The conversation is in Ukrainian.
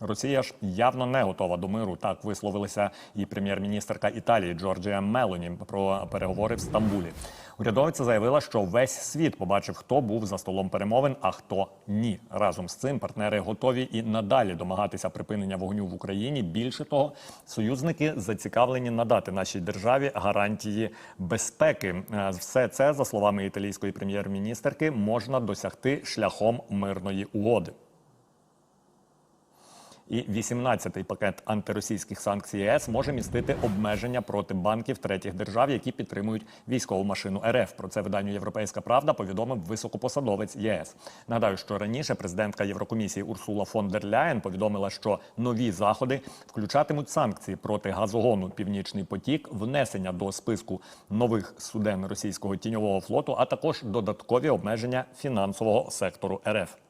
Росія ж явно не готова до миру. Так висловилася і прем'єр-міністерка Італії Джорджія Мелоні про переговори в Стамбулі. Урядовиця заявила, що весь світ побачив, хто був за столом перемовин, а хто ні. Разом з цим партнери готові і надалі домагатися припинення вогню в Україні. Більше того, союзники зацікавлені надати нашій державі гарантії безпеки. Е, Все це за словами італійської прем'єр-міністерки можна досягти шляхом мирної угоди. І 18-й пакет антиросійських санкцій ЄС може містити обмеження проти банків третіх держав, які підтримують військову машину РФ. Про це виданню Європейська Правда повідомив високопосадовець ЄС. Нагадаю, що раніше президентка Єврокомісії Урсула фон дер Ляєн повідомила, що нові заходи включатимуть санкції проти газогону Північний потік, внесення до списку нових суден російського тіньового флоту, а також додаткові обмеження фінансового сектору РФ.